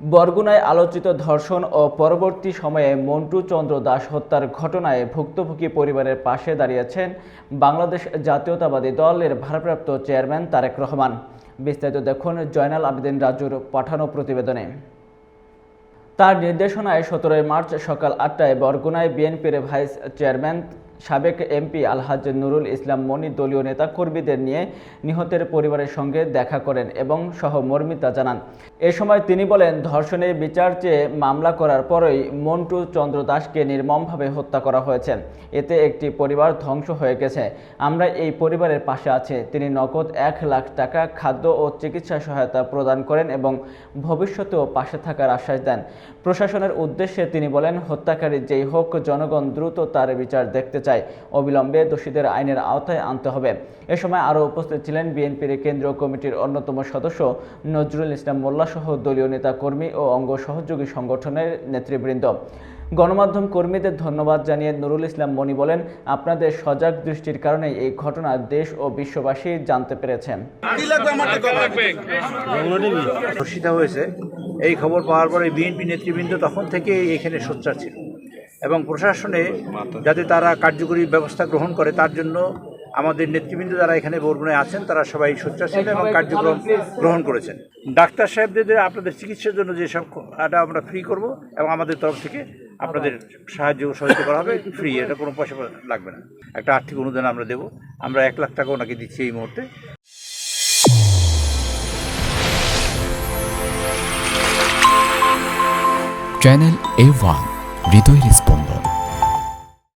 বরগুনায় আলোচিত ধর্ষণ ও পরবর্তী সময়ে মন্টু চন্দ্র দাস হত্যার ঘটনায় ভুক্তভোগী পরিবারের পাশে দাঁড়িয়েছেন বাংলাদেশ জাতীয়তাবাদী দলের ভারপ্রাপ্ত চেয়ারম্যান তারেক রহমান। বিস্তারিত দেখুন জয়নাল আবেদিন রাজুর পাঠানো প্রতিবেদনে। তার নির্দেশনায় সতেরোই মার্চ সকাল আটটায় বরগুনায় বিএনপির ভাইস চেয়ারম্যান সাবেক এমপি আলহাজ নুরুল ইসলাম মনি দলীয় নেতাকর্মীদের নিয়ে নিহতের পরিবারের সঙ্গে দেখা করেন এবং সহমর্মিতা জানান। এ সময় তিনি বলেন ধর্ষণের বিচার চেয়ে মামলা করার পরই মন্টু চন্দ্র দাসকে নির্মমভাবে হত্যা করা হয়েছে। এতে একটি পরিবার ধ্বংস হয়ে গেছে। আমরা এই পরিবারের পাশে আছি। তিনি নগদ এক লাখ টাকা খাদ্য ও চিকিৎসা সহায়তা প্রদান করেন এবং ভবিষ্যতেও পাশে থাকার আশ্বাস দেন। প্রশাসনের উদ্দেশ্যে তিনি বলেন, হত্যাকারী যেই হোক, জনগণ দ্রুত তার বিচার দেখতে চায়। অবিলম্বে দোষীদের আইনের আওতায় আনতে হবে। এ সময় আরও উপস্থিত ছিলেন বিএনপির কেন্দ্রীয় কমিটির অন্যতম সদস্য নজরুল ইসলাম মোল্লা সহ দলীয় নেতা কর্মী ও অঙ্গ সহযোগী সংগঠনের নেতৃবৃন্দ। গণমাধ্যম কর্মীদের ধন্যবাদ জানিয়ে নুরুল ইসলাম মনি বলেন আপনাদের সজাগ দৃষ্টির কারণে এই ঘটনা দেশ ও বিশ্ববাসী জানতে পেরেছেন হয়েছে। এই খবর পাওয়ার পরে বিএনপি নেতৃবৃন্দ তখন থেকে এখানে সোচ্চার ছিল। এবং প্রশাসনে যাতে তারা কার্যকরী ব্যবস্থা গ্রহণ করে তার জন্য আমাদের নেতৃবৃন্দ যারা এখানে বরগুনায় আছেন তারা সবাই সোচ্চার এবং কার্যক্রম গ্রহণ করেছেন। ডাক্তার সাহেবদের আপনাদের চিকিৎসার জন্য যেসব এটা আমরা ফ্রি করব এবং আমাদের তরফ থেকে আপনাদের সাহায্য ও সহযোগিতা করা হবে। ফ্রি এটা কোনো পয়সা লাগবে না। একটা আর্থিক অনুদান আমরা দেবো। আমরা এক লাখ টাকা ওনাকে দিচ্ছি এই মুহূর্তে। চ্যানেল এ ওয়ান। হৃদয়ের স্পন্দন